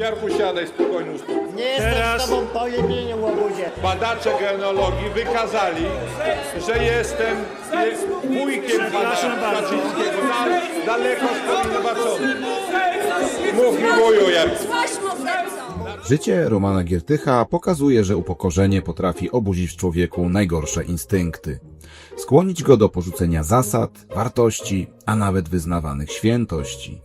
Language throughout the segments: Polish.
Jarku, siadaj spokojnie uspokój. Nie jestem Teraz- z tobą po imieniu, łobuzie. Badacze genealogii wykazali, że jestem je- wujkiem pana Przepraszam bardzo. Kaczyńskiego. Dal- Daleko spowinowacony. Mów mi wuju, Jarku. Życie Romana Giertycha pokazuje, że upokorzenie potrafi obudzić w człowieku najgorsze instynkty. Skłonić go do porzucenia zasad, wartości, a nawet wyznawanych świętości.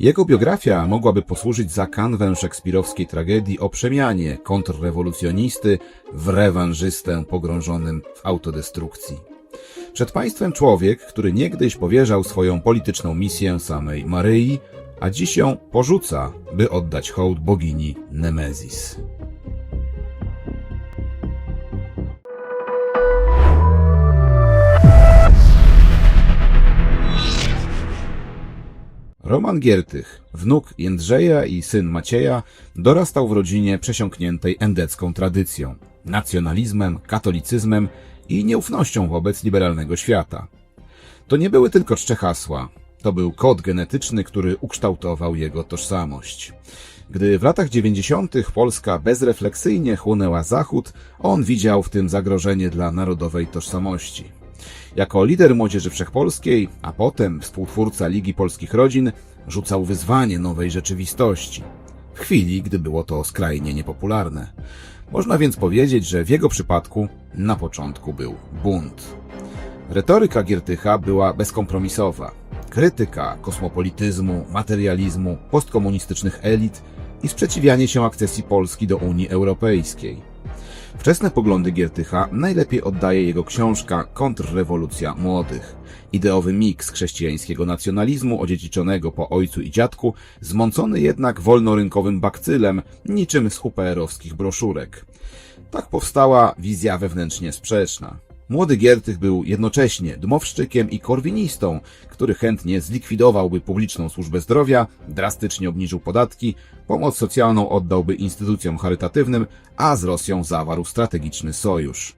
Jego biografia mogłaby posłużyć za kanwę szekspirowskiej tragedii o przemianie kontrrewolucjonisty w rewanżystę pogrążonym w autodestrukcji. Przed państwem człowiek, który niegdyś powierzał swoją polityczną misję samej Maryi, a dziś ją porzuca, by oddać hołd bogini Nemezis. Roman Giertych, wnuk Jędrzeja i syn Macieja, dorastał w rodzinie przesiąkniętej endecką tradycją, nacjonalizmem, katolicyzmem i nieufnością wobec liberalnego świata. To nie były tylko czcze hasła. To był kod genetyczny, który ukształtował jego tożsamość. Gdy w latach 90. Polska bezrefleksyjnie chłonęła Zachód, on widział w tym zagrożenie dla narodowej tożsamości. Jako lider Młodzieży Wszechpolskiej, a potem współtwórca Ligi Polskich Rodzin, rzucał wyzwanie nowej rzeczywistości. W chwili, gdy było to skrajnie niepopularne. Można więc powiedzieć, że w jego przypadku na początku był bunt. Retoryka Giertycha była bezkompromisowa. Krytyka kosmopolityzmu, materializmu, postkomunistycznych elit i sprzeciwianie się akcesji Polski do Unii Europejskiej. Wczesne poglądy Giertycha najlepiej oddaje jego książka Kontrrewolucja Młodych. Ideowy miks chrześcijańskiego nacjonalizmu odziedziczonego po ojcu i dziadku, zmącony jednak wolnorynkowym bakcylem, niczym z UPR-owskich broszurek. Tak powstała wizja wewnętrznie sprzeczna. Młody Giertych był jednocześnie dmowszczykiem i korwinistą, który chętnie zlikwidowałby publiczną służbę zdrowia, drastycznie obniżył podatki, pomoc socjalną oddałby instytucjom charytatywnym, a z Rosją zawarł strategiczny sojusz.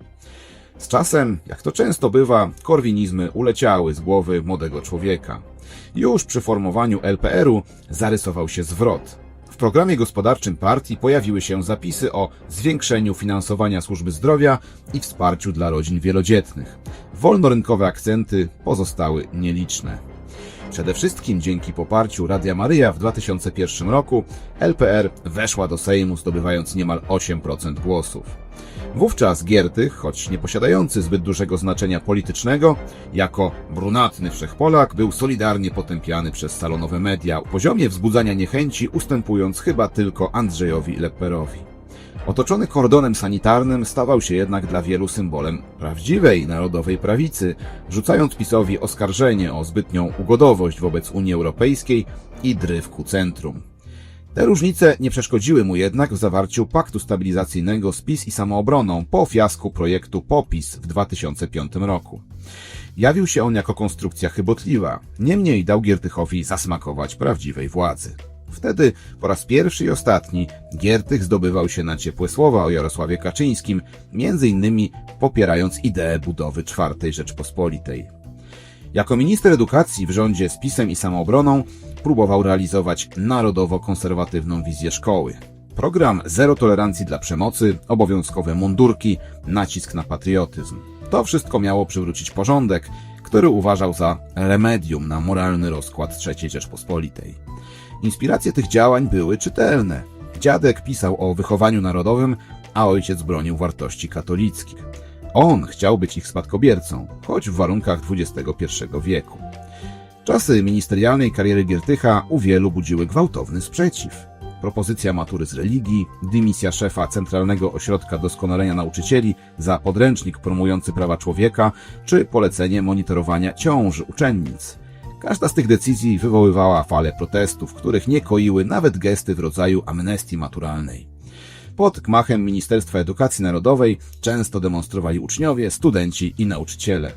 Z czasem, jak to często bywa, korwinizmy uleciały z głowy młodego człowieka. Już przy formowaniu LPR-u zarysował się zwrot. Programie gospodarczym partii pojawiły się zapisy o zwiększeniu finansowania służby zdrowia i wsparciu dla rodzin wielodzietnych. Wolnorynkowe akcenty pozostały nieliczne. Przede wszystkim dzięki poparciu Radia Maryja w 2001 roku LPR weszła do Sejmu zdobywając niemal 8% głosów. Wówczas Giertych, choć nie posiadający zbyt dużego znaczenia politycznego, jako brunatny wszechpolak był solidarnie potępiany przez salonowe media, poziomie wzbudzania niechęci ustępując chyba tylko Andrzejowi Lepperowi. Otoczony kordonem sanitarnym stawał się jednak dla wielu symbolem prawdziwej narodowej prawicy, rzucając PiSowi oskarżenie o zbytnią ugodowość wobec Unii Europejskiej i dryf ku centrum. Te różnice nie przeszkodziły mu jednak w zawarciu paktu stabilizacyjnego z PiS i samoobroną po fiasku projektu POPIS w 2005 roku. Jawił się on jako konstrukcja chybotliwa, niemniej dał Giertychowi zasmakować prawdziwej władzy. Wtedy po raz pierwszy i ostatni Giertych zdobywał się na ciepłe słowa o Jarosławie Kaczyńskim, między innymi popierając ideę budowy czwartej Rzeczpospolitej. Jako minister edukacji w rządzie z PiSem i samoobroną próbował realizować narodowo-konserwatywną wizję szkoły. Program zero tolerancji dla przemocy, obowiązkowe mundurki, nacisk na patriotyzm. To wszystko miało przywrócić porządek, który uważał za remedium na moralny rozkład III Rzeczpospolitej. Inspiracje tych działań były czytelne. Dziadek pisał o wychowaniu narodowym, a ojciec bronił wartości katolickich. On chciał być ich spadkobiercą, choć w warunkach XXI wieku. Czasy ministerialnej kariery Giertycha u wielu budziły gwałtowny sprzeciw. Propozycja matury z religii, dymisja szefa Centralnego Ośrodka Doskonalenia Nauczycieli za podręcznik promujący prawa człowieka, czy polecenie monitorowania ciąży uczennic. Każda z tych decyzji wywoływała falę protestów, których nie koiły nawet gesty w rodzaju amnestii maturalnej. Pod gmachem Ministerstwa Edukacji Narodowej często demonstrowali uczniowie, studenci i nauczyciele.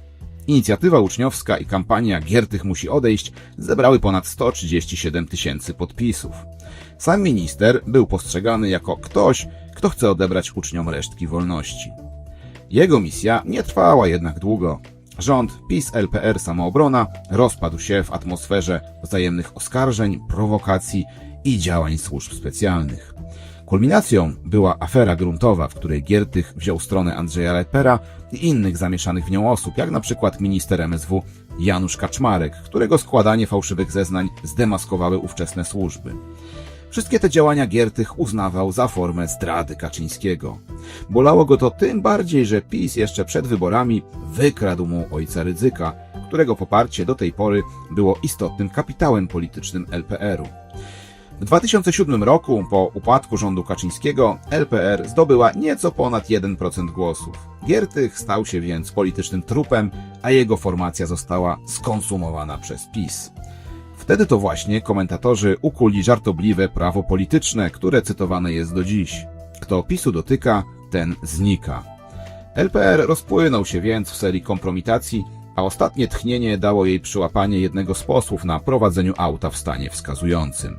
Inicjatywa uczniowska i kampania Giertych musi odejść zebrały ponad 137 tysięcy podpisów. Sam minister był postrzegany jako ktoś, kto chce odebrać uczniom resztki wolności. Jego misja nie trwała jednak długo. Rząd PiS-LPR Samoobrona rozpadł się w atmosferze wzajemnych oskarżeń, prowokacji i działań służb specjalnych. Kulminacją była afera gruntowa, w której Giertych wziął stronę Andrzeja Lepera i innych zamieszanych w nią osób, jak na przykład minister MSW Janusz Kaczmarek, którego składanie fałszywych zeznań zdemaskowały ówczesne służby. Wszystkie te działania Giertych uznawał za formę zdrady Kaczyńskiego. Bolało go to tym bardziej, że PiS jeszcze przed wyborami wykradł mu ojca Rydzyka, którego poparcie do tej pory było istotnym kapitałem politycznym LPR-u. W 2007 roku, po upadku rządu Kaczyńskiego, LPR zdobyła nieco ponad 1% głosów. Giertych stał się więc politycznym trupem, a jego formacja została skonsumowana przez PiS. Wtedy to właśnie komentatorzy ukuli żartobliwe prawo polityczne, które cytowane jest do dziś. Kto PiSu dotyka, ten znika. LPR rozpłynął się więc w serii kompromitacji, a ostatnie tchnienie dało jej przyłapanie jednego z posłów na prowadzeniu auta w stanie wskazującym.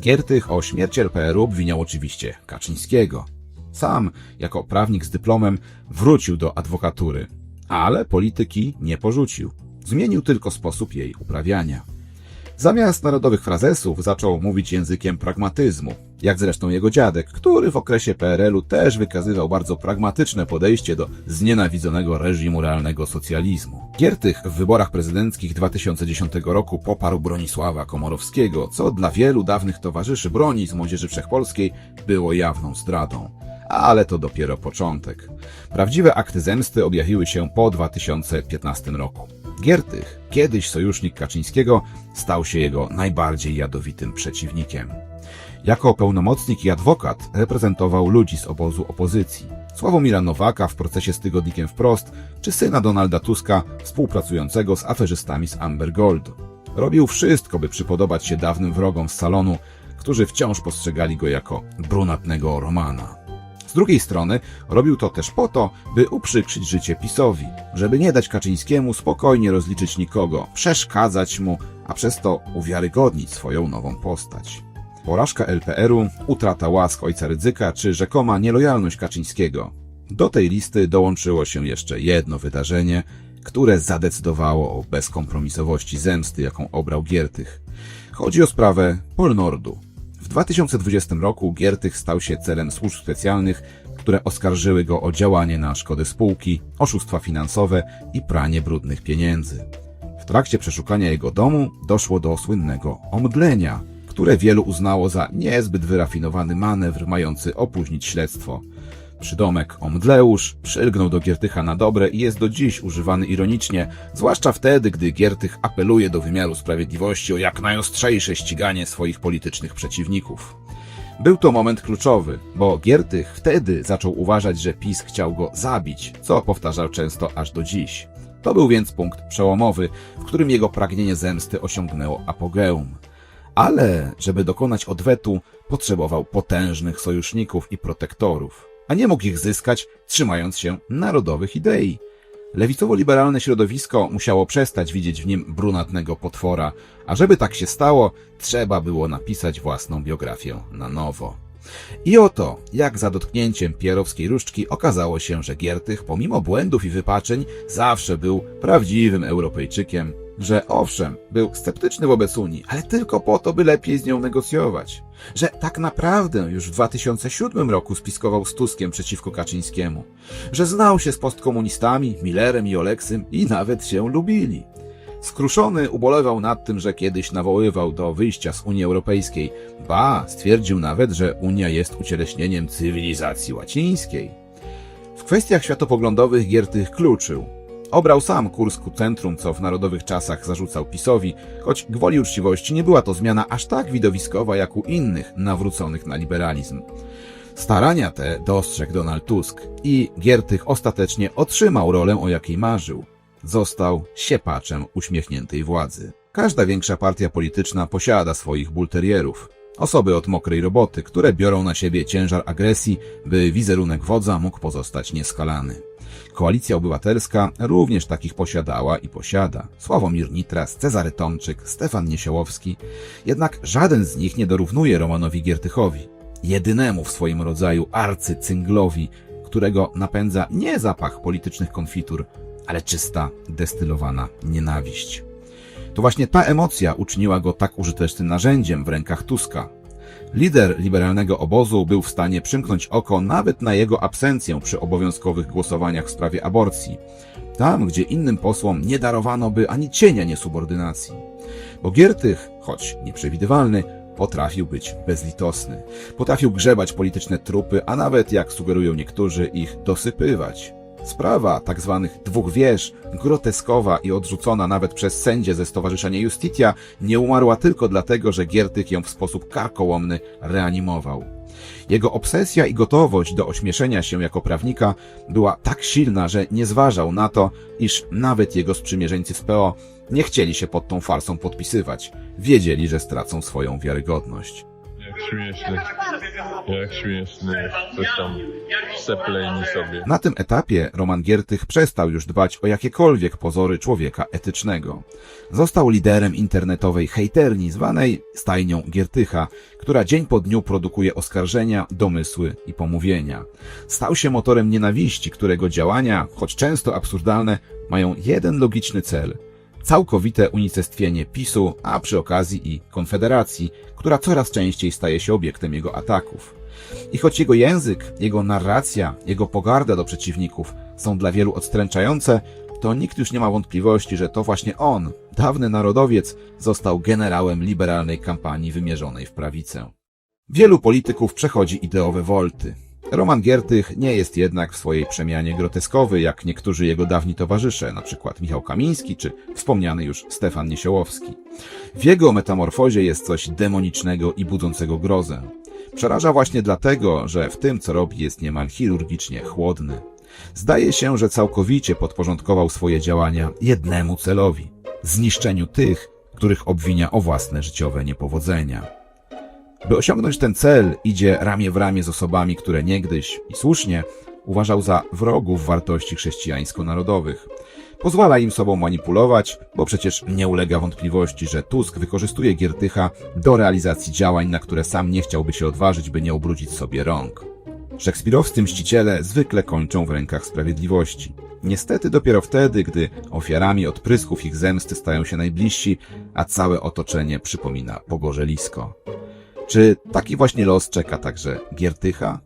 Giertych o śmierć LPR-u obwiniał oczywiście Kaczyńskiego. Sam, jako prawnik z dyplomem, wrócił do adwokatury, ale polityki nie porzucił. Zmienił tylko sposób jej uprawiania. Zamiast narodowych frazesów zaczął mówić językiem pragmatyzmu, jak zresztą jego dziadek, który w okresie PRL-u też wykazywał bardzo pragmatyczne podejście do znienawidzonego reżimu realnego socjalizmu. Giertych w wyborach prezydenckich 2010 roku poparł Bronisława Komorowskiego, co dla wielu dawnych towarzyszy broni z Młodzieży Wszechpolskiej było jawną zdradą. Ale to dopiero początek. Prawdziwe akty zemsty objawiły się po 2015 roku. Giertych, kiedyś sojusznik Kaczyńskiego, stał się jego najbardziej jadowitym przeciwnikiem. Jako pełnomocnik i adwokat reprezentował ludzi z obozu opozycji. Sławomira Nowaka w procesie z tygodnikiem wprost, czy syna Donalda Tuska współpracującego z aferzystami z Amber Gold. Robił wszystko, by przypodobać się dawnym wrogom z salonu, którzy wciąż postrzegali go jako brunatnego Romana. Drugiej strony robił to też po to, by uprzykrzyć życie PiSowi, żeby nie dać Kaczyńskiemu spokojnie rozliczyć nikogo, przeszkadzać mu, a przez to uwiarygodnić swoją nową postać. Porażka LPR-u, utrata łask ojca Rydzyka czy rzekoma nielojalność Kaczyńskiego. Do tej listy dołączyło się jeszcze jedno wydarzenie, które zadecydowało o bezkompromisowości zemsty, jaką obrał Giertych. Chodzi o sprawę Polnordu. W 2020 roku Giertych stał się celem służb specjalnych, które oskarżyły go o działanie na szkody spółki, oszustwa finansowe i pranie brudnych pieniędzy. W trakcie przeszukania jego domu doszło do słynnego omdlenia, które wielu uznało za niezbyt wyrafinowany manewr mający opóźnić śledztwo. Przydomek Omdleusz przylgnął do Giertycha na dobre i jest do dziś używany ironicznie, zwłaszcza wtedy, gdy Giertych apeluje do wymiaru sprawiedliwości o jak najostrzejsze ściganie swoich politycznych przeciwników. Był to moment kluczowy, bo Giertych wtedy zaczął uważać, że PiS chciał go zabić, co powtarzał często aż do dziś. To był więc punkt przełomowy, w którym jego pragnienie zemsty osiągnęło apogeum. Ale, żeby dokonać odwetu, potrzebował potężnych sojuszników i protektorów, a nie mógł ich zyskać, trzymając się narodowych idei. Lewicowo-liberalne środowisko musiało przestać widzieć w nim brunatnego potwora, a żeby tak się stało, trzeba było napisać własną biografię na nowo. I oto, jak za dotknięciem pierowskiej różdżki okazało się, że Giertych, pomimo błędów i wypaczeń, zawsze był prawdziwym Europejczykiem, że owszem, był sceptyczny wobec Unii, ale tylko po to, by lepiej z nią negocjować. Że tak naprawdę już w 2007 roku spiskował z Tuskiem przeciwko Kaczyńskiemu. Że znał się z postkomunistami, Millerem i Oleksym i nawet się lubili. Skruszony ubolewał nad tym, że kiedyś nawoływał do wyjścia z Unii Europejskiej. Ba, stwierdził nawet, że Unia jest ucieleśnieniem cywilizacji łacińskiej. W kwestiach światopoglądowych Giertych kluczył. Obrał sam kurs ku centrum, co w narodowych czasach zarzucał PiSowi, choć gwoli uczciwości nie była to zmiana aż tak widowiskowa jak u innych nawróconych na liberalizm. Starania te dostrzegł Donald Tusk i Giertych ostatecznie otrzymał rolę, o jakiej marzył. Został siepaczem uśmiechniętej władzy. Każda większa partia polityczna posiada swoich bulterierów. Osoby od mokrej roboty, które biorą na siebie ciężar agresji, by wizerunek wodza mógł pozostać nieskalany. Koalicja Obywatelska również takich posiadała i posiada. Sławomir Nitras, Cezary Tomczyk, Stefan Niesiołowski. Jednak żaden z nich nie dorównuje Romanowi Giertychowi. Jedynemu w swoim rodzaju arcycynglowi, którego napędza nie zapach politycznych konfitur, ale czysta, destylowana nienawiść. To właśnie ta emocja uczyniła go tak użytecznym narzędziem w rękach Tuska, Lider liberalnego obozu był w stanie przymknąć oko nawet na jego absencję przy obowiązkowych głosowaniach w sprawie aborcji, tam gdzie innym posłom nie darowano by ani cienia niesubordynacji. Bo Giertych, choć nieprzewidywalny, potrafił być bezlitosny. Potrafił grzebać polityczne trupy, a nawet, jak sugerują niektórzy, ich dosypywać. Sprawa tak zwanych dwóch wież, groteskowa i odrzucona nawet przez sędzie ze Stowarzyszenia Justitia, nie umarła tylko dlatego, że Giertych ją w sposób karkołomny reanimował. Jego obsesja i gotowość do ośmieszenia się jako prawnika była tak silna, że nie zważał na to, iż nawet jego sprzymierzeńcy z PO nie chcieli się pod tą farsą podpisywać. Wiedzieli, że stracą swoją wiarygodność. Jak śmieszny, jak śmieszny, coś tam sepleni sobie. Na tym etapie Roman Giertych przestał już dbać o jakiekolwiek pozory człowieka etycznego. Został liderem internetowej hejterni zwanej stajnią Giertycha, która dzień po dniu produkuje oskarżenia, domysły i pomówienia. Stał się motorem nienawiści, którego działania, choć często absurdalne, mają jeden logiczny cel – całkowite unicestwienie PiSu, a przy okazji i Konfederacji, która coraz częściej staje się obiektem jego ataków. I choć jego język, jego narracja, jego pogarda do przeciwników są dla wielu odstręczające, to nikt już nie ma wątpliwości, że to właśnie on, dawny narodowiec, został generałem liberalnej kampanii wymierzonej w prawicę. Wielu polityków przechodzi ideowe wolty. Roman Giertych nie jest jednak w swojej przemianie groteskowy, jak niektórzy jego dawni towarzysze, np. Michał Kamiński czy wspomniany już Stefan Niesiołowski. W jego metamorfozie jest coś demonicznego i budzącego grozę. Przeraża właśnie dlatego, że w tym, co robi, jest niemal chirurgicznie chłodny. Zdaje się, że całkowicie podporządkował swoje działania jednemu celowi zniszczeniu tych, których obwinia o własne życiowe niepowodzenia. By osiągnąć ten cel, idzie ramię w ramię z osobami, które niegdyś i słusznie uważał za wrogów wartości chrześcijańsko-narodowych. Pozwala im sobą manipulować, bo przecież nie ulega wątpliwości, że Tusk wykorzystuje Giertycha do realizacji działań, na które sam nie chciałby się odważyć, by nie ubrudzić sobie rąk. Szekspirowscy mściciele zwykle kończą w rękach sprawiedliwości. Niestety dopiero wtedy, gdy ofiarami odprysków ich zemsty stają się najbliżsi, a całe otoczenie przypomina pogorzelisko. Czy taki właśnie los czeka także Giertycha?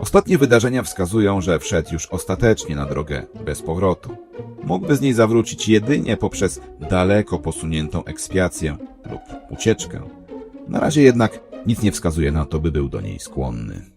Ostatnie wydarzenia wskazują, że wszedł już ostatecznie na drogę bez powrotu. Mógłby z niej zawrócić jedynie poprzez daleko posuniętą ekspiację lub ucieczkę. Na razie jednak nic nie wskazuje na to, by był do niej skłonny.